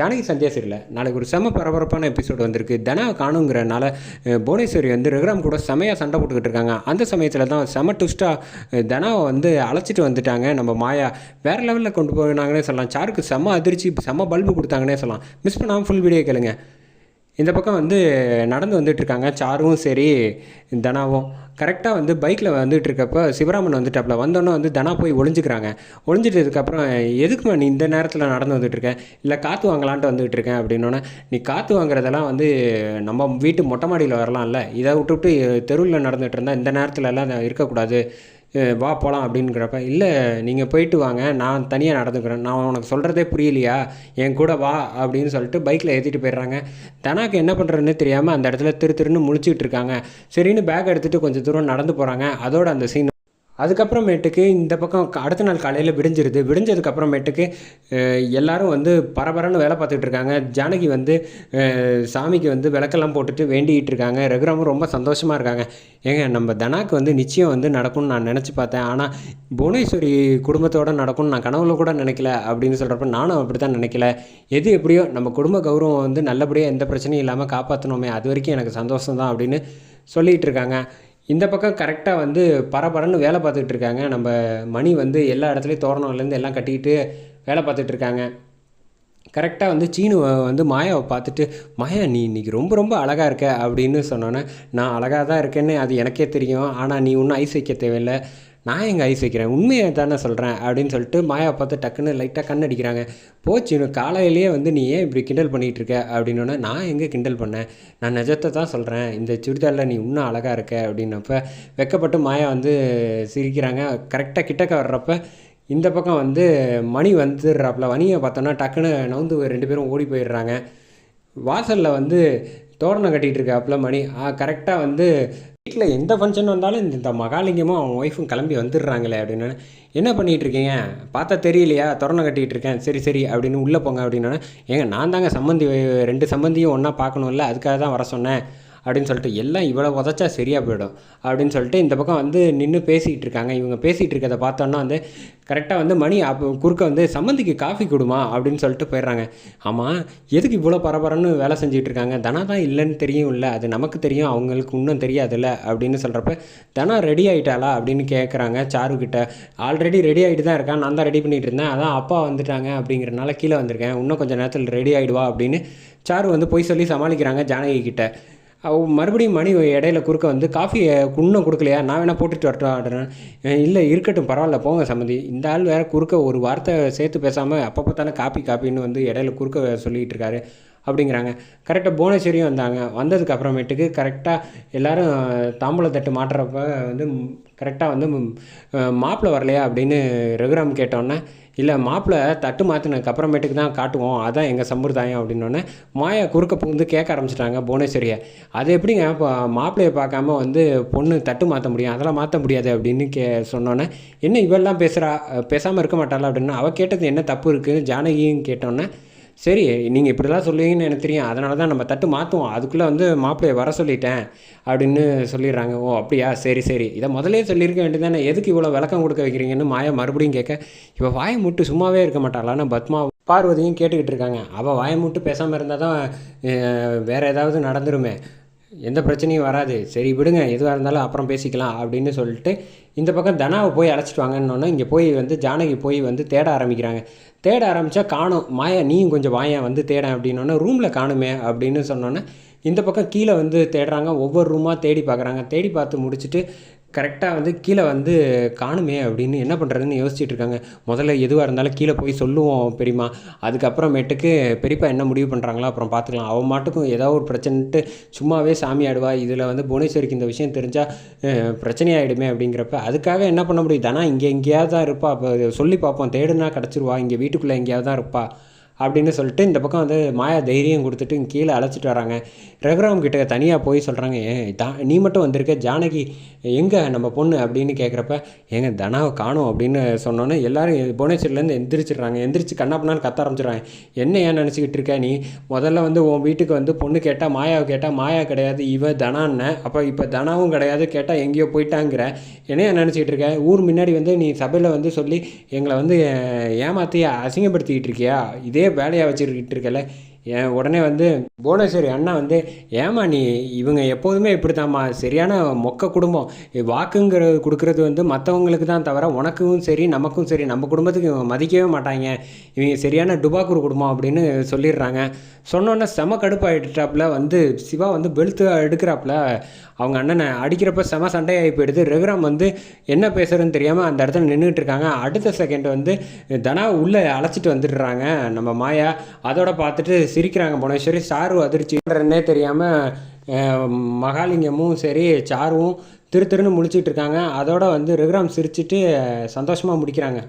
ஜானகி சந்தியா சரியில்லை நாளைக்கு ஒரு செம பரபரப்பான எபிசோடு வந்திருக்கு. தனா காணுங்கிறனால புவனேஸ்வரி வந்து ரகுராம் கூட செமையாக சண்டை போட்டுக்கிட்டு இருக்காங்க. அந்த சமயத்தில் தான் செம ட்விஸ்ட்டாக தனாவை வந்து அழைச்சிட்டு வந்துட்டாங்க. நம்ம மாயா வேறு லெவலில் கொண்டு போனாங்கன்னே சொல்லலாம். சாருக்கு செம அதிர்ச்சி செம பல்பு கொடுத்தாங்கன்னே சொல்லலாம். மிஸ் பண்ணாமல் ஃபுல் வீடியோ கேளுங்க. இந்த பக்கம் வந்து நடந்து வந்துட்டுருக்காங்க. சாருவும் சாரும் சரி தனாவும். கரெக்டாக வந்து பைக்கில் வந்துட்டு இருக்கப்ப சிவராமன் வந்துட்டாப்புல வந்தோன்னே வந்து தனா போய் ஒளிஞ்சுக்கிறாங்க. ஒளிஞ்சிட்டதுக்கப்புறம் எதுக்குமா நீ இந்த நேரத்தில் நடந்து வந்துட்டு இல்லை காற்று வாங்கலான்ட்டு வந்துகிட்டு இருக்கேன் அப்படின்னோடனே நீ காற்று வாங்குறதெல்லாம் வந்து நம்ம வீட்டு மொட்டை மாடியில் வரலாம்ல. இதை விட்டுவிட்டு தெருவில் நடந்துகிட்டு இருந்தால் இந்த நேரத்துலலாம் இருக்கக்கூடாது. வா போகலாம் அப்படிங்கிறப்ப இல்லை நீங்கள் போயிட்டு வாங்க நான் தனியாக நடந்துக்கிறேன். நான் உனக்கு சொல்கிறதே புரியலையா? என் கூட வா அப்படின்னு சொல்லிட்டு பைக்கில் ஏற்றிட்டு போயிடுறாங்க. தனாக்கு என்ன பண்ணுறதுன்னு தெரியாமல் அந்த இடத்துல திரு திருன்னு முழிச்சிட்டு இருக்காங்க. சரின்னு பேக் எடுத்துகிட்டு கொஞ்சம் தூரம் நடந்து போகிறாங்க அதோட அந்த சீன் அதுக்கப்புறமேட்டுக்கு இந்த பக்கம் அடுத்த நாள் காலையில் விடிஞ்சிருது. விடிஞ்சதுக்கப்புறமேட்டுக்கு எல்லாரும் வந்து பரபரன்னு வேலை பார்த்துட்டு இருக்காங்க. ஜானகி வந்து சாமிக்கு வந்து விளக்கெல்லாம் போட்டுட்டு வேண்டிகிட்டு இருக்காங்க. ரகுராமும் ரொம்ப சந்தோஷமாக இருக்காங்க. ஏங்க நம்ம தனாக்கு வந்து நிச்சயம் வந்து நடக்கும்னு நான் நினச்சி பார்த்தேன். ஆனால் புவனேஸ்வரி குடும்பத்தோடு நடக்கும்னு நான் கனவுல கூட நினைக்கல அப்படின்னு சொல்கிறப்ப நானும் அப்படி தான் நினைக்கல. எது எப்படியோ நம்ம குடும்ப கௌரவம் வந்து நல்லபடியாக எந்த பிரச்சனையும் இல்லாமல் காப்பாற்றணுமே அது வரைக்கும் எனக்கு சந்தோஷம் தான் அப்படின்னு சொல்லிகிட்டு இருக்காங்க. இந்த பக்கம் கரெக்டாக வந்து பரபரன்னு வேலை பார்த்துக்கிட்டு இருக்காங்க. நம்ம மணி வந்து எல்லா இடத்துலையும் தோரணம்லேருந்து எல்லாம் கட்டிக்கிட்டு வேலை பார்த்துட்டு இருக்காங்க. கரெக்டாக வந்து சீனு வந்து மாயாவை பார்த்துட்டு மாயா நீ இன்னைக்கு ரொம்ப ரொம்ப அழகாக இருக்க அப்படின்னு சொன்னோன்னே நான் அழகாக தான் இருக்கேன்னு அது எனக்கே தெரியும். ஆனால் நீ ஒன்றும் ஐஸ் வைக்க தேவையில்லை. நான் எங்கள் ஐஸ் வைக்கிறேன்? உண்மையை தானே சொல்கிறேன் அப்படின்னு சொல்லிட்டு மாயாவை பார்த்து டக்குன்னு லைட்டாக கண் அடிக்கிறாங்க. போச்சு இன்னும் காலையிலேயே வந்து நீ ஏன் இப்படி கிண்டல் பண்ணிகிட்டு இருக்க? அப்படின்னோடனே நான் எங்கே கிண்டல் பண்ணேன்? நான் நிஜத்தை தான் சொல்கிறேன் இந்த சுடிதாரில் நீ இன்னும் அழகாக இருக்க அப்படின்னப்ப வெக்கப்பட்டு மாயா வந்து சிரிக்கிறாங்க. கரெக்டாக கிட்டக்க வர்றப்ப இந்த பக்கம் வந்து மணி வந்துடுறாப்புல. மணியை பார்த்தோன்னா டக்குன்னு நவுந்து ரெண்டு பேரும் ஓடி போயிடுறாங்க. வாசலில் வந்து தோரணம் கட்டிகிட்டு இருக்காப்புல மணி. கரெக்டாக வந்து வீட்டில் எந்த ஃபங்க்ஷன் வந்தாலும் இந்த மகாலிங்கமும் அவன் ஒய்ஃபும் கிளம்பி வந்துடுறாங்களே அப்படின்னு என்ன பண்ணிகிட்டு இருக்கீங்க? பார்த்தா தெரியலையா? திறனை கட்டிகிட்டு இருக்கேன். சரி சரி அப்படின்னு உள்ளே போங்க அப்படின்னா ஏங்க நான் தாங்க சம்மந்தி ரெண்டு சம்மந்தியும் ஒன்றா பார்க்கணும்ல? அதுக்காக தான் வர சொன்னேன். அப்படின்னு சொல்லிட்டு எல்லாம் இவ்வளோ உதச்சா சரியாக போயிடும். அப்படின்னு சொல்லிட்டு இந்த பக்கம் வந்து நின்று பேசிகிட்டு இருக்காங்க. இவங்க பேசிகிட்டு இருக்கிறத பார்த்தோன்னா வந்து கரெக்டாக வந்து மணி அப்போ குறுக்க வந்து சம்மந்திக்கு காஃபி கொடுமா? அப்படின்னு சொல்லிட்டு போயிடுறாங்க. ஆமாம் எதுக்கு இவ்வளோ பரபரன்னு வேலை செஞ்சுட்டு இருக்காங்க? தனா தான் இல்லைன்னு தெரியும் இல்லை அது நமக்கு தெரியும் அவங்களுக்கு இன்னும் தெரியாதுல்ல அப்படின்னு சொல்கிறப்ப தனா ரெடி ஆகிட்டாளா அப்படின்னு கேட்குறாங்க சாரு கிட்ட. ஆல்ரெடி ரெடி ஆகிட்டு தான் இருக்கான். நான் தான் ரெடி பண்ணிகிட்டு இருந்தேன். அதான் அப்பா வந்துட்டாங்க அப்படிங்கிறனால கீழே வந்திருக்கேன். இன்னும் கொஞ்சம் நேரத்தில் ரெடி ஆகிடுவா அப்படின்னு சாரு வந்து போய் சொல்லி சமாளிக்கிறாங்க ஜானகி கிட்ட. மறுபடியும் மணி இடையில குறுக்க வந்து காஃபியை இன்னும் கொடுக்கலையா? நான் வேணால் போட்டுட்டு வரட்டும் இல்லை இருக்கட்டும் பரவாயில்ல போங்க சம்மந்தி. இந்த ஆள் வேறு குறுக்க ஒரு வார்த்தை சேர்த்து பேசாமல் அப்போ தானே காப்பி காப்பின்னு வந்து இடையில குறுக்க சொல்லிகிட்டு இருக்காரு. அப்படிங்கிறாங்க. கரெக்டாக புவனேஸ்வரியும் வந்தாங்க. வந்ததுக்கு அப்புறமேட்டுக்கு கரெக்டாக எல்லாரும் தாம்பூலத்தட்டு மாட்டுறப்ப வந்து கரெக்டாக வந்து மாப்பிள்ளை வரலையா அப்படின்னு ரகுராம் கேட்டோன்னே இல்லை மாப்பிள்ளை தட்டு மாற்றினதுக்கு அப்புறமேட்டுக்கு தான் காட்டுவோம். அதான் எங்கள் சம்பிரதாயம் அப்படின்னோடனே மாயா குறுக்க புகுந்து கேட்க ஆரம்பிச்சிட்டாங்க புவனேஸ்வரியை. அது எப்படிங்க? இப்போ மாப்பிள்ளையை பார்க்காம வந்து பொண்ணு தட்டு மாற்ற முடியும். அதெல்லாம் மாற்ற முடியாது அப்படின்னு கே சொன்னோன்னே என்ன இவெல்லாம் பேசுகிறா பேசாமல் இருக்க மாட்டாளா? அப்படின்னா அவள் கேட்டது என்ன தப்பு இருக்குன்னு ஜானகியும் கேட்டோன்னே சரி நீங்கள் இப்படிலாம் சொல்லுவீங்கன்னு எனக்கு தெரியும். அதனால தான் நம்ம தட்டு மாற்றுவோம் அதுக்குள்ளே வந்து மாப்பிள்ளையை வர சொல்லிட்டேன் அப்படின்னு சொல்லிடுறாங்க. ஓ அப்படியா? சரி சரி. இதை முதலே சொல்லியிருக்க வேண்டியதானே எதுக்கு இவ்வளோ விளக்கம் கொடுக்க வைக்கிறீங்கன்னு மாயா மறுபடியும் கேட்க இவள் வாயை முட்டு சும்மாவே இருக்க மாட்டாளான்னு பத்மா பார்வதியும் கேட்டுக்கிட்டு இருக்காங்க. அவள் வாயை முட்டு பேசாமல் இருந்தால் தான் வேறு ஏதாவது நடந்துருமே. எந்த பிரச்சனையும் வராது. சரி விடுங்க. எதுவாக இருந்தாலும் அப்புறம் பேசிக்கலாம் அப்படின்னு சொல்லிட்டு இந்த பக்கம் தனாவை போய் அழைச்சிட்டு வாங்கன்னொன்னே இங்கே போய் வந்து ஜானகி போய் வந்து தேட ஆரம்பிக்கிறாங்க. தேட ஆரம்பித்தா காணும். மாயா நீயும் கொஞ்சம் வாயா வந்து தேட அப்படின்னோடனே ரூமில் காணுமே அப்படின்னு சொன்னோன்னே இந்த பக்கம் கீழே வந்து தேடுறாங்க. ஒவ்வொரு ரூமாக தேடி பார்க்குறாங்க. தேடி பார்த்து முடிச்சுட்டு கரெக்டாக வந்து கீழே வந்து காணுமே அப்படின்னு என்ன பண்ணுறதுன்னு யோசிச்சுட்டு இருக்காங்க. முதல்ல எதுவாக இருந்தாலும் கீழே போய் சொல்லுவோம் பெரியம்மா. அதுக்கப்புறமேட்டுக்கு பெரியப்பா என்ன முடிவு பண்ணுறாங்களோ அப்புறம் பார்த்துக்கலாம். அவன் மாட்டுக்கும் ஏதாவது ஒரு பிரச்சனைட்டு சும்மாவே சாமி ஆடுவா. இதில் வந்து புவனேஸ்வரிக்கு இந்த விஷயம் தெரிஞ்சால் பிரச்சனையாயிடுமே அப்படிங்கிறப்ப அதுக்காக என்ன பண்ண முடியும்? தானா இங்கே எங்கேயாவது தான் இருப்பா. அப்போ சொல்லி பார்ப்போம். தேடுனா கிடச்சிருவா. இங்கே வீட்டுக்குள்ளே எங்கேயாவது தான் இருப்பா. அப்படின்னு சொல்லிட்டு இந்த பக்கம் வந்து மாயா தைரியம் கொடுத்துட்டு கீழே அழைச்சிட்டு வராங்க. ரகுராம் கிட்ட தனியாக போய் சொல்கிறாங்க ஏன் தா நீ மட்டும் வந்திருக்க ஜானகி எங்கே நம்ம பொண்ணு? அப்படின்னு கேட்குறப்ப எங்க தனாவை காணும் அப்படின்னு சொன்னோன்னே எல்லாரும் புவனேஸ்வரிலேருந்து எந்திரிச்சிடுறாங்க. எந்திரிச்சு கண்ணாப்பண்ணான்னு கத்த ஆரம்பிச்சிடுறாங்க. என்ன ஏன் நினச்சிக்கிட்டு இருக்க நீ? முதல்ல வந்து உன் வீட்டுக்கு வந்து பொண்ணு கேட்டால் மாயாவை கேட்டால் மாயா கிடையாது இவ தனான்னு. அப்போ இப்போ தனாவும் கிடையாது கேட்டால் எங்கேயோ போயிட்டாங்கிற. என்னையா நினச்சிக்கிட்டு இருக்க? ஊர் முன்னாடி வந்து நீ சபையில் வந்து சொல்லி எங்களை வந்து ஏமாற்றி அசிங்கப்படுத்திக்கிட்டு இருக்கியா? இதே வேலையாக வச்சுக்கிட்டு இருக்கல என் உடனே வந்து புவனேஸ்வரி அண்ணா வந்து ஏமா நீ இவங்க எப்போதுமே இப்படி தாம்மா சரியான மொக்க குடும்பம். வாக்குங்கிறது கொடுக்குறது வந்து மற்றவங்களுக்கு தான் தவிர உனக்கும் சரி நமக்கும் சரி நம்ம குடும்பத்துக்கு இவங்க மதிக்கவே மாட்டாங்க. இவங்க சரியான டுபாக்கூர் குடும்பம் அப்படின்னு சொல்லிடுறாங்க. சொன்னோன்னே செம கடுப்பாயிட்டாப்புல வந்து சிவா வந்து பெல்த்து எடுக்கிறாப்புல அவங்க அண்ணனை அடிக்கிறப்ப செம சண்டையாகி போயிடுது. ரகுராம் வந்து என்ன பேசுறதுன்னு தெரியாமல் அந்த இடத்துல நின்றுட்டு இருக்காங்க. அடுத்த செகண்ட் வந்து தனா உள்ளே அழைச்சிட்டு வந்துடுறாங்க நம்ம மாயா. அதோட பார்த்துட்டு சிரிக்கிறாங்க புவனேஸ்வரி. சாரு அதிர்ச்சின்றன்னே தெரியாமல் மகாலிங்கமும் சரி சாருவும் திரு திருன்னு முழிச்சிட்டு இருக்காங்க. அதோட வந்து ரகுராம் சிரிச்சிட்டு சந்தோஷமாக முடிக்கிறாங்க.